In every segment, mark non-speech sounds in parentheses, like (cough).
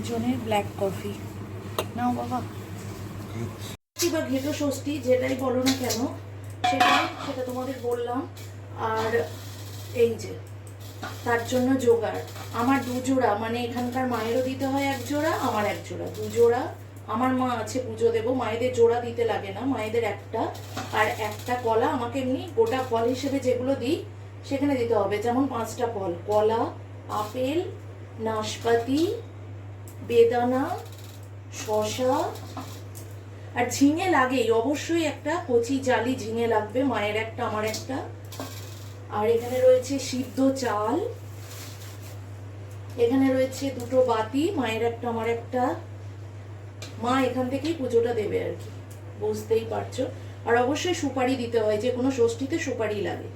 দুজনের black coffee নাও বাবা। ষষ্ঠী বা ঘেটো ষষ্ঠী যেটাই বলো না কেন, সেটাই, সেটা তোমাদের বললাম। আর এই যে, তার জন্য জোগাড়। আমার দু জোড়া মানে এখানকার মায়েরও দিতে হয় এক জোড়া, আমার এক জোড়া। দু জোড়া, আমার মা আছে, পুজো দেবো। মায়েদের জোড়া দিতে লাগে না, মায়েদের একটা। আর একটা কলা, আমাকে এমনি গোটা ফল হিসেবে যেগুলো দিই, সেখানে দিতে হবে। যেমন পাঁচটা ফল, কলা, আপেল, নাশপাতি বেদানা শশা আর ঝিঙে লাগেই, অবশ্যই একটা কচি জালি ঝিঙে লাগবে, মায়ের একটা, আমার একটা। আর এখানে রয়েছে সিদ্ধ চাল, এখানে রয়েছে দুটো বাতি, মায়ের একটা, আমার একটা। মা এখান থেকেই পুজোটা দেবে আর কি, বুঝতেই পারছ। আর অবশ্যই সুপারি দিতে হয়, যে কোনো ষষ্ঠীতে সুপারি লাগে।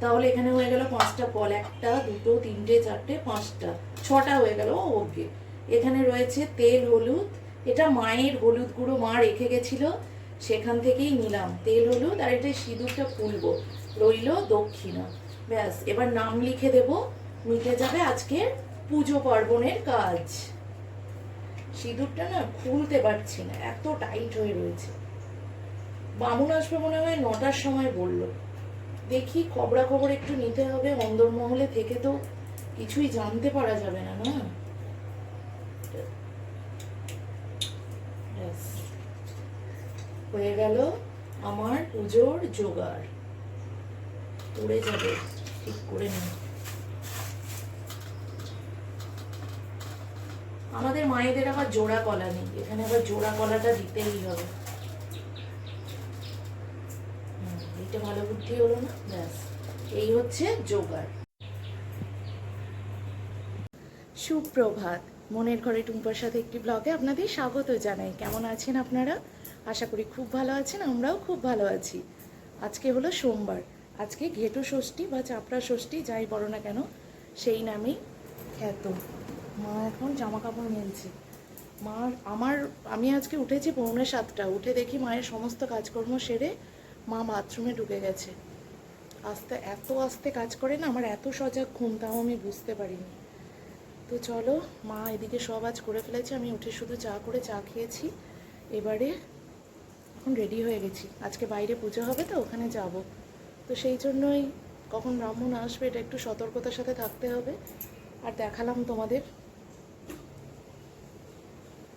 তাহলে এখানে হয়ে গেল পাঁচটা ফল একটা, দুটো, তিনটে, চারটে, পাঁচটা, ছটা হয়ে গেল ওকে এখানে রয়েছে তেল, হলুদ। এটা মায়ের হলুদ গুঁড়ো মা রেখে গেছিল। সেখান থেকেই নিলাম। তেল, হলুদ আর এটা সিঁদুরটা ফুলবো। রইল দক্ষিণা। ব্যাস, এবার নাম লিখে দেব। মিটে যাবে আজকের পুজো পার্বণের কাজ। সিঁদুরটা না খুলতে পারছি না, এত টাইট হয়ে রয়েছে। বামুন আসবে মনে হয় নটার সময় বলল। দেখি খবরা খবর একটু নিতে হবে, অন্দরমহলে থেকে তো কিছুই জানতে পারা যাবে না না? ব্যাস। হয়ে গেল আমার পুজোর জোগাড়। পড়ে যাবে, ঠিক করে নি আমাদের মায়েদের আবার জোড়া কলা নেই, এখানে আবার জোড়া কলাটা দিতেই হবে। এইটা ভালো বুদ্ধি হলো না? ব্যাস, এই হচ্ছে জোগাড়। সুপ্রভাত। মনের ঘরে টুম্পার সাথে একটি ব্লগে আপনাদের স্বাগত জানাই। কেমন আছেন আপনারা? আশা করি খুব ভালো আছেন, আমরাও খুব ভালো আছি। আজকে হলো সোমবার। আজকে ঘেটু ষষ্ঠী বা চাপড়া ষষ্ঠী, যাই বলো না কেন, সেই নামেই খ্যাত। মা এখন জামা কাপড় মেলছে। মার, আমার, আমি আজকে উঠেছি পৌনে সাতটা। উঠে দেখি মায়ের সমস্ত কাজকর্ম সেরে মা বাথরুমে ঢুকে গেছে। আস্তে, এত আস্তে কাজ করে না, আমার এত সজাগ ঘুম, তাও আমি বুঝতে পারিনি। তো চলো, মা এদিকে সব আজ করে ফেলেছে, আমি উঠে শুধু চা করে চা খেয়েছি। এবারে এখন রেডি হয়ে গেছি। আজকে বাইরে পুজো হবে তো, ওখানে যাব। তো সেই জন্যই কখন ব্রাহ্মণ আসবে এটা একটু সতর্কতার সাথে থাকতে হবে। আর দেখালাম তোমাদের।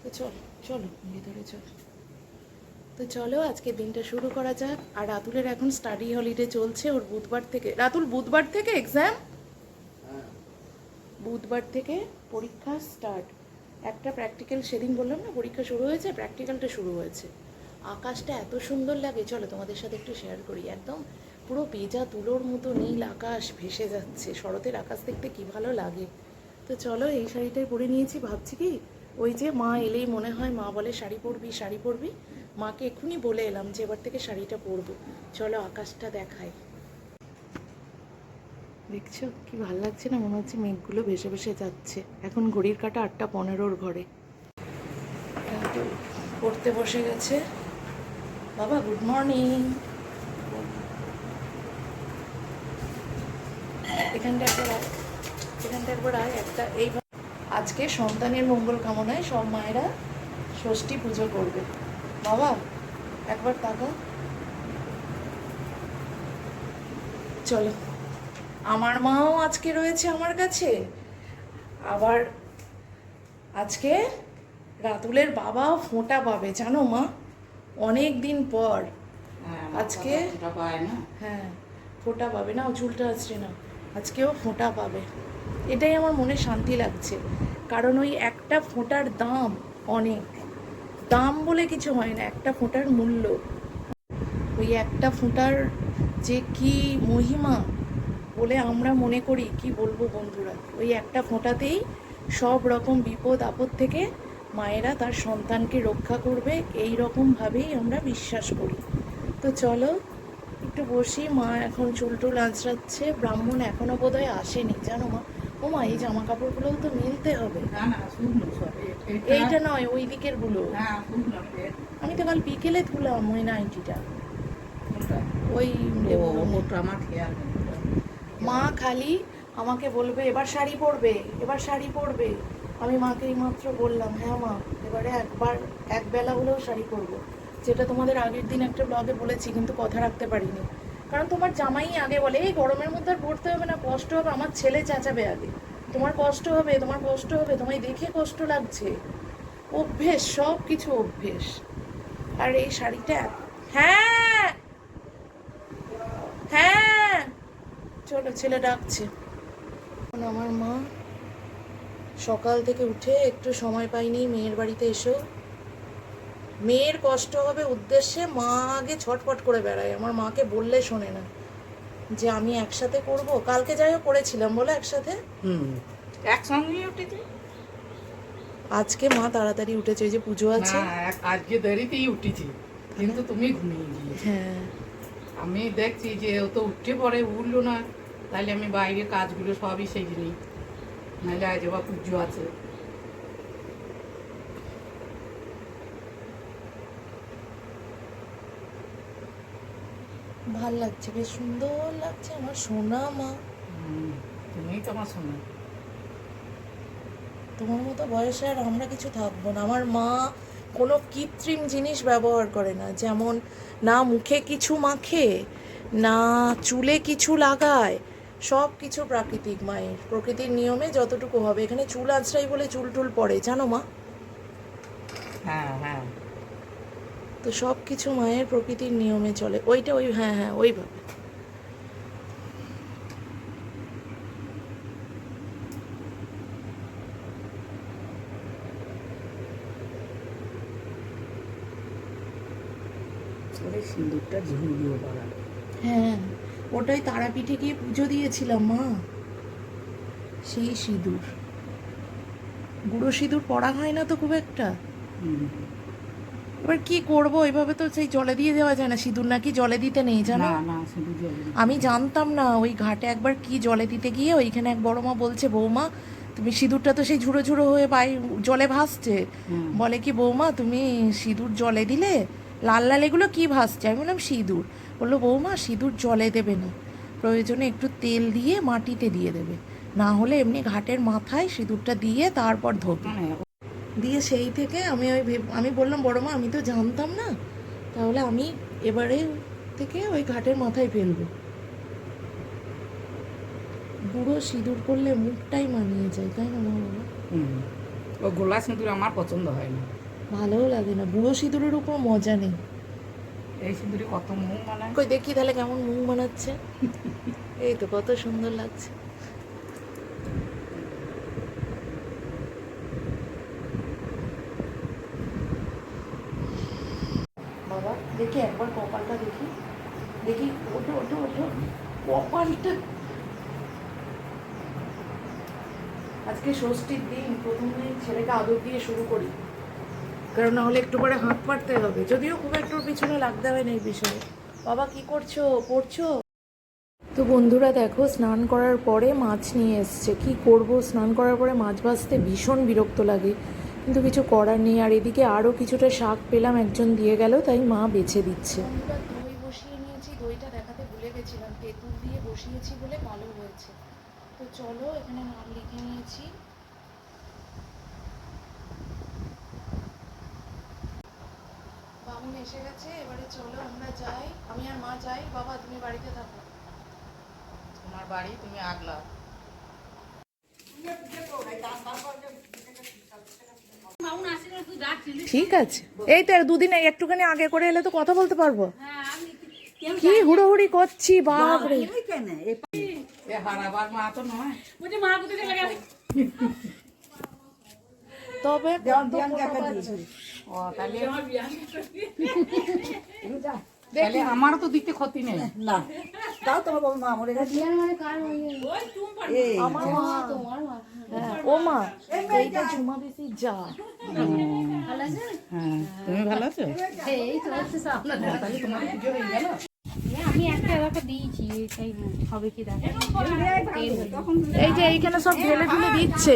তো চলো চলো, ভিতরে চলো। তো চলো, আজকে দিনটা শুরু করা যাক। আর রাতুলের এখন স্টাডি হলিডে চলছে, ওর বুধবার থেকে রাতুল, বুধবার থেকে এক্সাম বুধবার থেকে পরীক্ষা স্টার্ট একটা প্র্যাকটিক্যাল সেদিন বললাম না, পরীক্ষা শুরু হয়েছে প্র্যাকটিক্যালটা শুরু হয়েছে। আকাশটা এত সুন্দর লাগে, চলো তোমাদের সাথে একটু শেয়ার করি। একদম পুরো পেজা তুলোর মতো নীল আকাশ ভেসে যাচ্ছে, শরতের আকাশ দেখতে কি ভালো লাগে। তো চলো এই শাড়িটাই পরে নিয়েছি, ভাবছি কি ওই যে মা এলেই মনে হয় মা বলে শাড়ি পরবি শাড়ি পরবি। মাকে এক্ষুনি বলে এলাম যে এবার থেকে শাড়িটা পরবো। চলো আকাশটা দেখায় দেখছ কি ভালো লাগছে না? মনে হচ্ছে মেঘগুলো ভেসে ভেসে যাচ্ছে। এখন ঘড়ির কাটা আটটা পনেরোর ঘরে। পড়তে বসে গেছে। বাবা গুড মর্নিং একবার একবার আয়। একটা এই আজকে সন্তানের মঙ্গল কামনায় সব মায়েরা ষষ্ঠী পুজো করবে। বাবা, একবার তাকা চলো। আমার মাও আজকে রয়েছে আমার কাছে। আবার আজকে রাতুলের বাবা ফোঁটা পাবে জানো মা? অনেক দিন পর। আজকে হ্যাঁ ফোঁটা পাবে না ও চুলটা আসছে না। আজকেও ফোঁটা পাবে। এটাই আমার মনে শান্তি লাগছে। কারণ ওই একটা ফোঁটার দাম অনেক। দাম বলে কিছু হয় না একটা ফোঁটার মূল্য। ওই একটা ফোঁটার যে কি মহিমা বলে আমরা মনে করি কি বলব বন্ধুরা? ওই একটা ফোঁটাতেই সব রকম বিপদ আপদ থেকে মায়েরা তার সন্তানকে রক্ষা করবে এই রকমভাবেই আমরা বিশ্বাস করি। তো চলো একটু বসি মা এখন চুল টুল আঁচড়াচ্ছে ব্রাহ্মণ এখনও বোধহয় আসেনি জানো মা? ও মা এই জামা কাপড়গুলোও তো মিলতে হবে। এইটা নয় ওই দিকেরগুলো আমি তো কাল বিকেলে তুলাম ওই নাইটিটা। ওই আমার খেয়াল নেই। মা খালি আমাকে বলবে, এবার শাড়ি পরবে, এবার শাড়ি পরবে। আমি মাকে এই মাত্র বললাম হ্যাঁ মা, এবারে একবার, এক বেলা হলেও শাড়ি পরবো। যেটা তোমাদের আগের দিন একটা ব্লগে বলেছি, কিন্তু কথা রাখতে পারিনি। কারণ তোমার জামাই আগে বলে, এই গরমের মধ্যে আর পড়তে হবে না, কষ্ট হবে, আমার ছেলে চেঁচাবে আগে। তোমার কষ্ট হবে, তোমার কষ্ট হবে, তোমায় দেখে কষ্ট লাগছে। অভ্যেস সব কিছু অভ্যেস। আর এই শাড়িটা হ্যাঁ! চলো ছেলে ডাকছে। এখন আমার মা সকাল থেকে উঠে একটু সময় পাইনি মেয়ের বাড়িতে এসেও মেয়ের কষ্ট হবে উদ্দেশ্যে মা আগে ছটপট করে বেড়ায়। আমার মাকে বললে শোনে না যে আমি একসাথে করব। কালকে যাই হোক করেছিলাম বলে একসাথে? একসঙ্গে উঠেছি। আজকে মা তাড়াতাড়ি উঠেছে যে পুজো আছে। আজকে দেরিতেই উঠেছি কিন্তু তুমি ঘুমিয়ে গিয়েছি। হ্যাঁ। আমি দেখছি যে ও তো উঠে পরে উঠল না। তাহলে আমি বাইরে কাজগুলো সবই সেই নিই। নাহলে আজ আবার পুজো আছে। ভালো লাগছে বেশ সুন্দর লাগছে আমার সোনা মা। তুমিই তো আমার শোনো তোমার মতো বয়সে আর আমরা কিছু থাকব না। আমার মা কোনো কৃত্রিম জিনিস ব্যবহার করে না যেমন না মুখে কিছু মাখে না চুলে কিছু লাগায় সব কিছু প্রাকৃতিক মায়ের। প্রকৃতির নিয়মে যতটুকু হবে। এখানে চুল আঁচড়াই বলে চুল টুল পড়ে জানো মা? হ্যাঁ হ্যাঁ। তো সব কিছু মায়ের প্রকৃতির নিয়মে চলে। ওইটা ওই হ্যাঁ হ্যাঁ ওইভাবে। ওই সিঁদুরটা ঝুলিয়ে হ্যাঁ। ওটাই তারাপীঠে গিয়ে পুজো দিয়েছিলাম মা। সেই সিঁদুর। গুঁড়ো সিঁদুর পড়া হয় না তো খুব একটা? এবার কি করব? এইভাবে তো সেই জলে দিয়ে দেওয়া যায় না। সিঁদুর নাকি জলে দিতে নেই জানো? আমি জানতাম না ওই ঘাটে একবার কি জলে দিতে গিয়ে ওইখানে এক বড় মা বলছে বৌমা তুমি সিঁদুরটা তো সেই ঝুড়ো ঝুড়ো হয়ে বাই জলে ভাসছে। বলে কি বৌমা তুমি সিঁদুর জলে দিলে লাল লাল এগুলো কি ভাসছে আমি বললাম সিঁদুর। বলল বৌমা সিঁদুর জলে দেবে না। প্রয়োজনে একটু তেল দিয়ে মাটিতে দিয়ে দেবে। না হলে এমনি ঘাটের মাথায় সিঁদুরটা দিয়ে তারপর ধোবে। মানে দিয়ে সেই থেকে আমি ওই আমি বললাম বড় মা আমি তো জানতাম না। তাহলে আমি এবারে থেকে ওই ঘাটের মাথায় ফেলব। বুড়ো সিঁদুর করলে মুখটাই মানিয়ে যায় তাই না মা বাবা? ও গোলা সিঁদুর আমার পছন্দ হয় না। ভালোও লাগে না। বুড়ো সিঁদুরের উপর মজা নেই। এই সিঁদুরে কত মুখ বানায়? কই দেখি তাহলে কেমন মুখ বানাচ্ছে। এই তো কত সুন্দর লাগছে। বাবা দেখি একবার কপালটা দেখি। দেখি ওঠো ওঠো ওঠো। কপালটা। আজকে ষষ্ঠীর দিন প্রথমে ছেলেকে আদর দিয়ে শুরু করি। কারণ না হলে একটু পরে হাত পারতে হবে। যদিও খুব একটু পিছনে লাগতে হয় না এই বিষয়ে। বাবা, কি করছ? পড়ছো? তো বন্ধুরা, দেখো, স্নান করার পরে মাছ নিয়ে এসছে। কি করব? স্নান করার পরে মাছ ভাজতে ভীষণ বিরক্ত লাগে। কিন্তু কিছু করার নেই। আর এদিকে আরও কিছুটা শাক পেলাম, একজন দিয়ে গেল, তাই মা বেছে দিচ্ছে। দই বসিয়ে নিয়েছি। দইটা দেখাতে ভুলে গেছিলাম। তেঁতুল দিয়ে বসিয়েছি বলে ভালো হয়েছে। তো চলো, এখানে নাম লিখে নিয়েছি। বামুন এসে গেছে এবারে চলো আমরা যাই। আমি আর মা যাই। বাবা তুমি বাড়িতে থাকো। তোমার বাড়ি তুমি আগলা। ঠিক আছে। এই তো দুদিন একটুখানি আগে করে এলে তো কথা বলতে পারব। কি হুড়োহুড়ি করছি বাপরে এ হারাবার মা তো নয়। তবে ও তাহলে তাহলে আমারও তো দিতে ক্ষতি নেই না তাও তোমার বাবা মা মরে গেছে হ্যাঁ, ও মা এইটা ঝুমা বেশি যা হ্যাঁ তুমি ভালো আছো তাহলে তোমার পুজো হয়ে গেল আমি একটা এলাকা দিয়েছি এটাই হবে কি দেখা এই যে এইখানে সব ঢেলে ঢেলে দিচ্ছে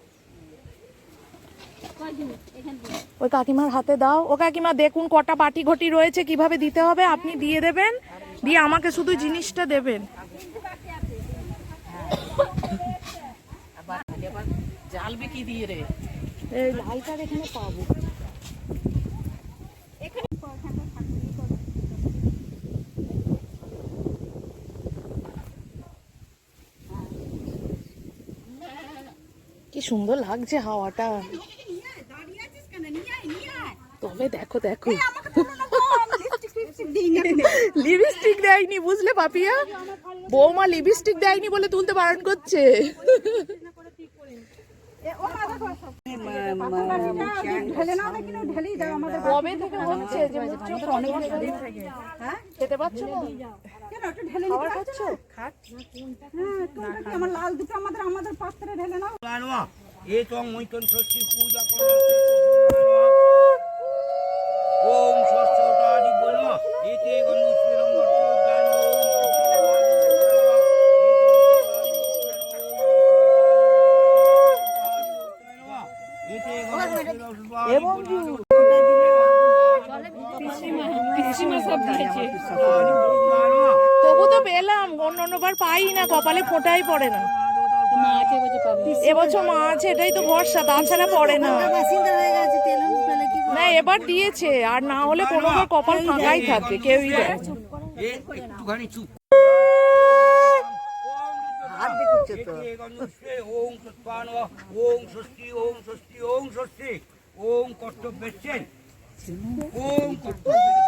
ওই কাকিমার হাতে দাও। ও কাকিমা দেখুন কটা বাটি ঘটি রয়েছে কীভাবে দিতে হবে? আপনি দিয়ে দেবেন। দিয়ে আমাকে শুধু জিনিসটা দেবেন। জালবে কি দিয়ে রে। এই লালটার এখানে পাবো। কি সুন্দর লাগছে হাওয়াটা। দেখো দেখো। লিপস্টিক দেয়নি বুঝলে পাপিয়া? বৌমা লিপস্টিক দেয়নি বলে তুলতে বারণ করছে। কবে থেকে হচ্ছে যে মুখ চোখ অনেক খেতে পাচ্ছ না? আমার লাল দুটো আমাদের আমাদের পাত্রে ঢেলে নাও। Ganwa. Etong muiton sosti puja পড়ে না। এবছর মা আছে এটাই তো ভরসা তাছাড়া পড়ে না। না এবার দিয়েছে আর না হলে কোনোবার কপাল ফাঁকাই থাকে কেউই দেয় একটুখানি চুপ। ওম সস্তান ওম ষষ্ঠী ওম ষষ্ঠী ওম ষষ্ঠী ওম কর্তব্যের ওম কর্তব্যের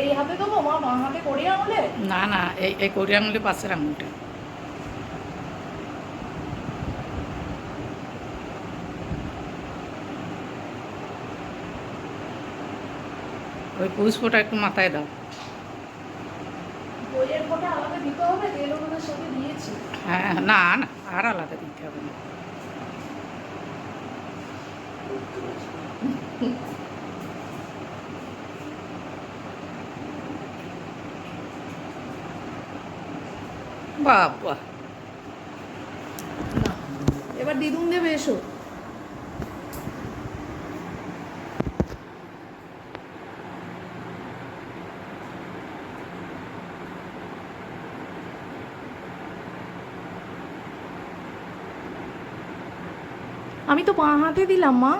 এই হাতে দেবো মা মা হাতে করিয়ে আনলে না না এই এই কোরিয়া আঙুলে পাশের আঙুলটা। ওই পুষ্পটা একটু মাথায় দাও। বইয়ের ফোটা আলাদা দিতে হবে তেল ওগুলোর সাথে দিয়েছি। হ্যাঁ না না আর আলাদা দিতে হবে না। (laughs) বাবা। এবার দিদুন দেবে এসো। আমি তো বাঁ হাতে দিলাম মা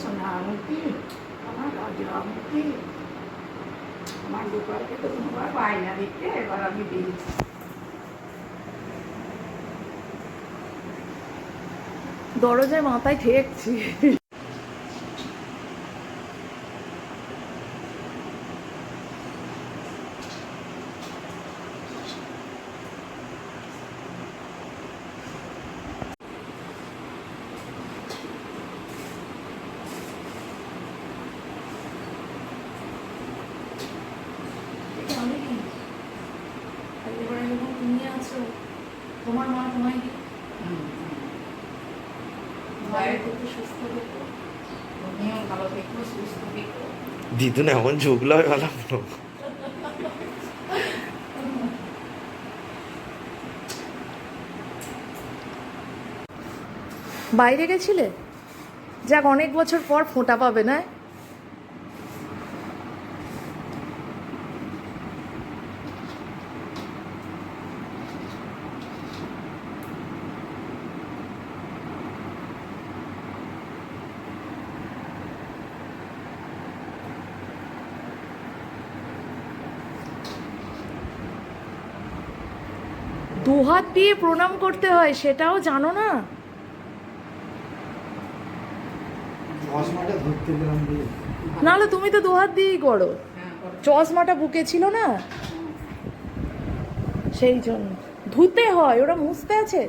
সোনামুখী আমার রাজামুখী আমার গোপালকে তো তোমার বায়না দিচ্ছে এবার আমি দিই দরজায় মাথায় ঠেকছি এবারে যখন তুমি আছো তোমার মা তোমায় দিই মায়ের একটু সুস্থ দেখো তুমিও ভালো থেকো সুস্থ থেকো দিদুন এমন ঝুঁকলো ভালো বাইরে গেছিলে? যাক অনেক বছর পর ফোঁটা পাবে না? দু হাত দিয়ে প্রণাম করতে হয় সেটাও জানো না? নাহলে তুমি তো দু হাত দিয়েই করো। হ্যাঁ করো। চশমাটা বুকে ছিল না? সেই জন্য। ধুতে হয় ওরা মুছতে আছে?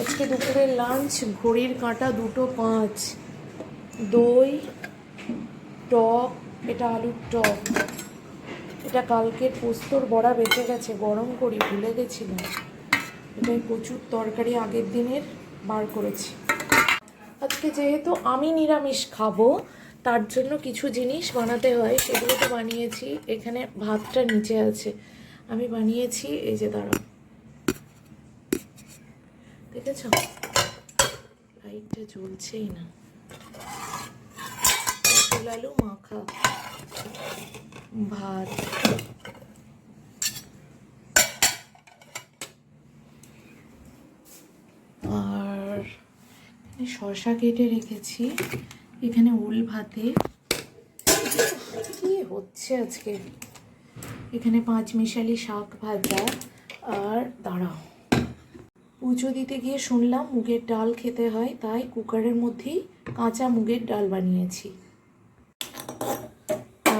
আজকে দুপুরের লাঞ্চ ঘড়ির কাঁটা দুটো পাঁচ। দই টক এটা আলুর টক। এটা কালকের পোস্তর বড়া বেঁচে গেছে, গরম করি, ভুলে গেছিলাম। এটাই প্রচুর তরকারি আগের দিনের, বার করেছি। আজকে যেহেতু আমি নিরামিষ খাব, তার জন্য কিছু জিনিস বানাতে হয়, সেগুলো তো বানিয়েছি। এখানে ভাতটা নিচে আছে। আমি বানিয়েছি, এই যে দাঁড়াও। দেখেছ? লাইটটা জ্বলছেই না। আলু মাখা। ভাত। আর শশা কেটে রেখেছি। এখানে উল ভাতে। কি হচ্ছে আজকে? এখানে পাঁচ মিশালি শাক ভাজা। আর দাঁড়াও। পুজো দিতে গিয়ে শুনলাম মুগের ডাল খেতে হয়, তাই কুকারের মধ্যেই কাঁচা মুগের ডাল বানিয়েছি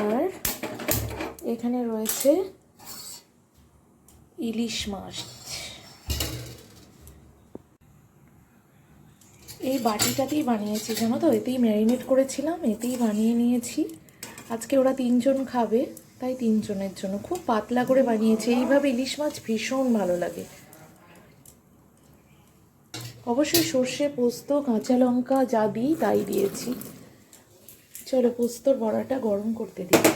আর এখানে রয়েছে ইলিশ মাছ। এই বাটিটাতেই বানিয়েছি, জানো তো? এতেই ম্যারিনেট করেছিলাম, এতেই বানিয়ে নিয়েছি। আজকে ওরা তিনজন খাবে, তাই তিনজনের জন্য। খুব পাতলা করে বানিয়েছি, এইভাবে ইলিশ মাছ ভীষণ ভালো লাগে। অবশ্যই সর্ষে, পোস্ত, কাঁচা লঙ্কা যা দিই তাই দিয়েছি। চলো পোস্তর বড়াটা গরম করতে দিই।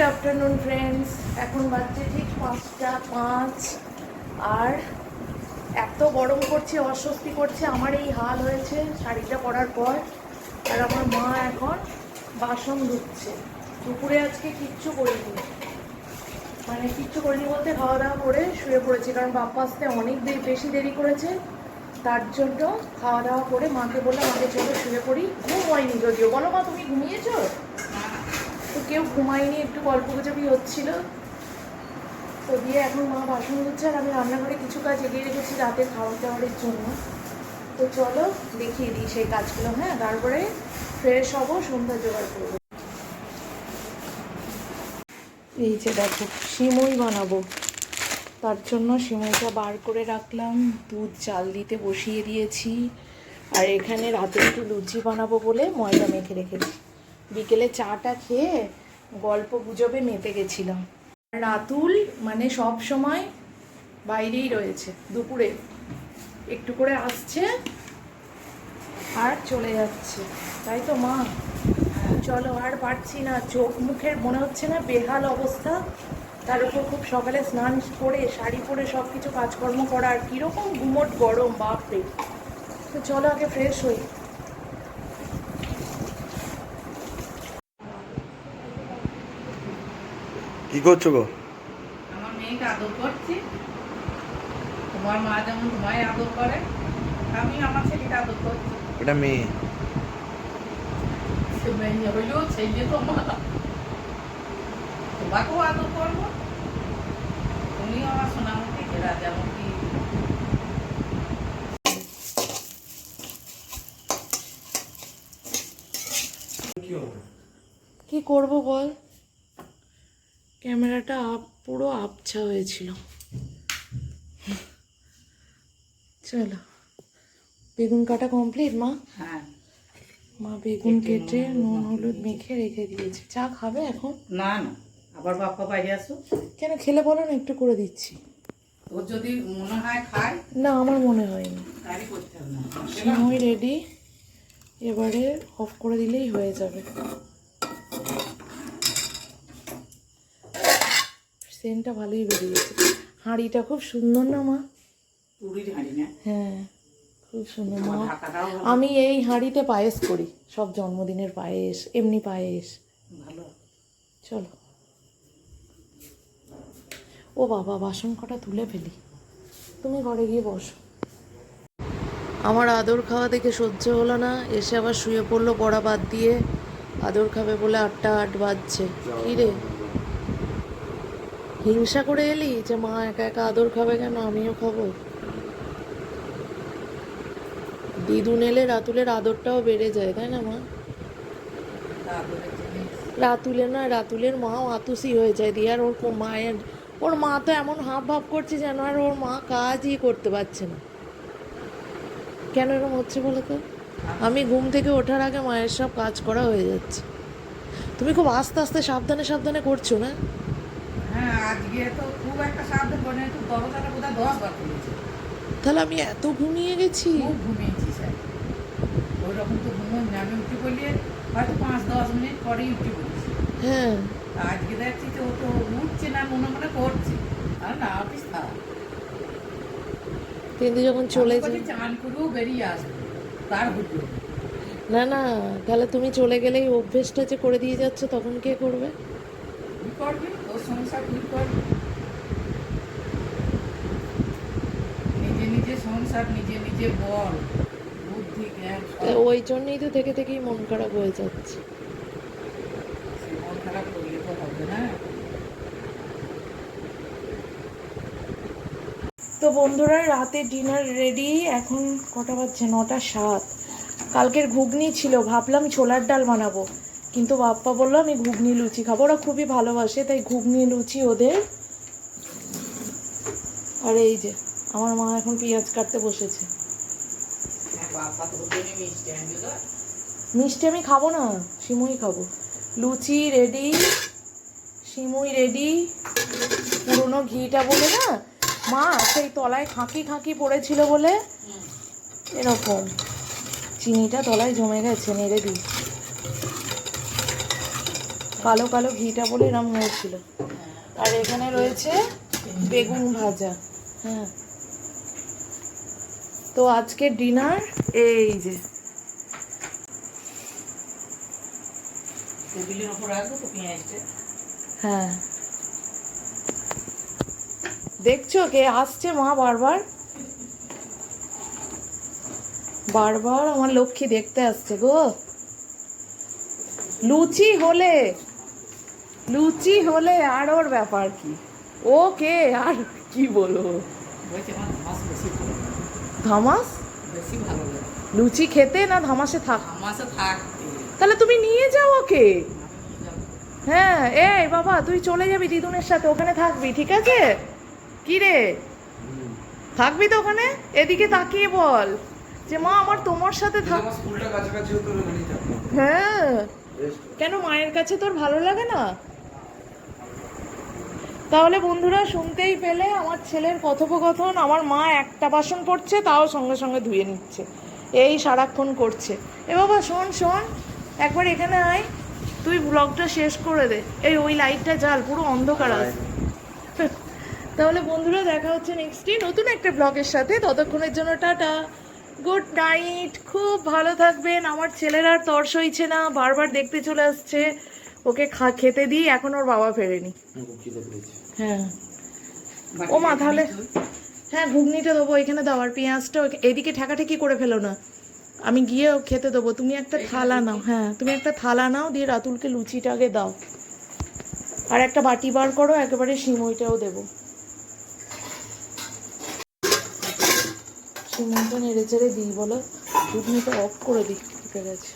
গুড আফটারনুন ফ্রেন্ডস এখন বাজছে ঠিক পাঁচটা পাঁচ। আর এত গরম করছে, অস্বস্তি করছে, আমার এই হাল হয়েছে শাড়িটা পরার পর। আর আমার মা এখন বাসন ধুচ্ছে। দুপুরে আজকে কিচ্ছু করিনি। মানে কিচ্ছু করিনি বলতে খাওয়া দাওয়া করে শুয়ে পড়েছি, কারণ বাপ্পা আসতে অনেক দেরি, বেশি দেরি করেছে। তার জন্য খাওয়া দাওয়া করে মাকে বললাম মাকে চলো শুয়ে পড়ি। ঘুম হয়নি যদিও। বলো মা, তুমি ঘুমিয়েছো? তো কেউ ঘুমায়নি, একটু গল্প গুজবই হচ্ছিল। তো দিয়ে এখন মা বাসন ধুচ্ছে আর আমি রান্নাঘরে কিছু কাজ এগিয়ে রেখেছি রাতে খাওয়া দাওয়ারের জন্য। তো চলো দেখিয়ে দিই সেই কাজগুলো হ্যাঁ? তারপরে ফ্রেশ হব, সন্ধ্যা জোগাড় করব। এই যে দেখো, সিমই বানাবো। তার জন্য সিমইটা বার করে রাখলাম, দুধ চাল দিতে বসিয়ে দিয়েছি। আর এখানে রাতে একটু লুচি বানাবো বলে ময়দা মেখে রেখেছি। বিকেলে চাটা খেয়ে গল্প গুজবে মেতে গেছিলাম। রাতুল মানে সব সময় বাইরেই রয়েছে, দুপুরে। একটু করে আসছে আর চলে যাচ্ছে। তাই তো মা? চলো আর পারছি না। চোখ মুখের মনে হচ্ছে না বেহাল অবস্থা। তার উপর খুব সকালে স্নান করে, শাড়ি পরে সব কিছু কাজকর্ম করার কীরকম গুমট গরম, বাপরে। তো চলো আগে ফ্রেশ হই। কি করছ গো? আমার মেয়েকে আদর করছি। তোমার মা যেমন তোমায় আদর করে আমি আমার ছেলেকে আদর করছি। এটা মেয়ে। সে মেয়ে হইলেও ছেলে তোমার। তোমাকেও আদর করব। তুমিও আমার সোনামুখী কি করব বল? ক্যামেরাটা আপ পুরো আবছা হয়েছিল। চলো বেগুন কাটা কমপ্লিট মা? হ্যাঁ। মা বেগুন কেটে নুন হলুদ মেখে রেখে দিয়েছে। চা খাবে এখন? না না। আবার বাপ্পা বাইরে আসো কেন খেলে বলো না একটু করে দিচ্ছি। তোর যদি মনে হয় খায় না আমার মনে হয়নি। সিমই রেডি এবারে অফ করে দিলেই হয়ে যাবে। সেন্টটা ভালোই বেরিয়েছে হাঁড়িটা খুব সুন্দর না মা? হ্যাঁ খুব সুন্দর মা। আমি এই হাঁড়িতে পায়েস করি সব জন্মদিনের পায়েস এমনি পায়েস। ভালো। চলো। ও বাবা বাসন কটা তুলে ফেলি। তুমি ঘরে গিয়ে বসো। আমার আদর খাওয়া দেখে সহ্য হলো না এসে আবার শুয়ে পড়ল পড়া বাদ দিয়ে। আদর খাবে বলে আটটা আট বাজছে। কি রে? হিংসা করে এলি যে মা একা একা আদর খাবে কেন? আমিও খাব। দিদুন এলে রাতুলের আদরটাও বেড়ে যায়, তাই না মা? রাতুলের না রাতুলের মাও আতুসি হয়ে যায় দিয়ে। আর ওর মায়ের ওর মা তো এমন হাব ভাব করছে যেন আর ওর মা কাজই করতে পারছে না। কেন এরকম হচ্ছে বলো তো? আমি ঘুম থেকে ওঠার আগে মায়ের সব কাজ করা হয়ে যাচ্ছে। তুমি খুব আস্তে আস্তে সাবধানে সাবধানে করছ না? হ্যাঁ আজকে তো খুব একটা দরজাটা বোধহয় দশ বার খুলেছে তাহলে আমি এত ঘুমিয়ে গেছি। খুব ঘুমিয়েছি স্যার। ওই রকম তো না আমি উঠে পড়লে হয়তো পাঁচ দশ মিনিট পরেই উঠে পড়েছি। হ্যাঁ। আজকে দেখছি ও তো উঠছে না মনে মনে করছে। আর না অফিস থাক কিন্তু যখন চলে চান করেও বেরিয়ে আসবে তার না না তাহলে তুমি চলে গেলেই অভ্যেসটা যে করে দিয়ে যাচ্ছ তখন কে করবে? করবি? সংসার নিজে নিজে সংসার নিজে নিজে বল বুদ্ধি জ্ঞান ওই জন্যই তো থেকে থেকেই মন খারাপ হয়ে যাচ্ছে। মন খারাপ করলে তো হবে না। তো বন্ধুরা রাতে ডিনার রেডি এখন কটা বাজছে? নটা সাত। কালকের ঘুগনি ছিল ভাবলাম ছোলার ডাল বানাবো। কিন্তু বাপ্পা বলল আমি ঘুগনি লুচি খাব। ওরা খুবই ভালোবাসে তাই ঘুগনি লুচি ওদের। আর এই যে আমার মা এখন পেঁয়াজ কাটতে বসেছে। হ্যাঁ মিষ্টি আমি খাব না সিমুই খাব। লুচি রেডি সিমুই রেডি পুরনো ঘিটা বলে না মা সেই তলায় খাঁকি খাঁকি পড়েছিল বলে এরকম। চিনিটা তলায় জমে গেছে নেড়ে দিই। কালো কালো ঘিটা বলে এরম হয়েছিল। আর এখানে রয়েছে বেগুন ভাজা। হ্যাঁ। তো আজকে ডিনার এই যে। টেবিলের ওপর রাখব তো পেঁয়াজটা। হ্যাঁ। দেখছ কে? আসছে মা বারবার। বারবার আমার লক্ষ্মী দেখতে আসছে গো। লুচি হলে। লুচি হলে আর ওর ব্যাপার কি? ও কে আর কি বলব? আমার ধামাস লুচি খেতে না ধামাসে থাক? তাহলে তুমি নিয়ে যাও ওকে। হ্যাঁ এই বাবা তুই চলে যাবি দিদুনের সাথে ওখানে থাকবি ঠিক আছে? কি রে? থাকবি তো ওখানে? এদিকে তাকিয়ে বল। যে মা আমার তোমার সাথে থাক হ্যাঁ। কেন মায়ের কাছে তোর ভালো লাগে না? তাহলে বন্ধুরা শুনতেই পেলে আমার ছেলের কথোপকথন আমার মা একটা বাসন পড়ছে তাও সঙ্গে সঙ্গে ধুয়ে নিচ্ছে। এই সারাক্ষণ করছে। এ বাবা শোন শোন একবার এখানে আয়। তুই ব্লগটা শেষ করে দে। এই ওই লাইটটা জ্বাল পুরো অন্ধকার আছে। (laughs) তাহলে বন্ধুরা দেখা হচ্ছে নেক্সট নেক্সটই নতুন একটা ব্লগের সাথে। ততক্ষণের জন্য টাটা। গুড নাইট খুব ভালো থাকবেন। আমার ছেলের আর তর সইছে না। বারবার দেখতে চলে আসছে। ওকে খেতে দিই, এখন ওর বাবা ফেরেনি। হ্যাঁ। ও মা, তাহলে হ্যাঁ ঘুগনিটা দেবো, এখানে দাও, আর পেঁয়াজটা এদিকে ঠেকাঠেকি করে ফেলো না। আমি গিয়ে খেতে দেবো। তুমি একটা থালা নাও হ্যাঁ তুমি একটা থালা নাও, দিয়ে রাতুলকে লুচিটা আগে দাও। আর একটা বাটি বার করো, একেবারে সিমইটাও দেবো। সিমইটা নেড়ে চেড়ে দিই বলো, ঘুগনিটা অফ করে দিই ঠিক আছে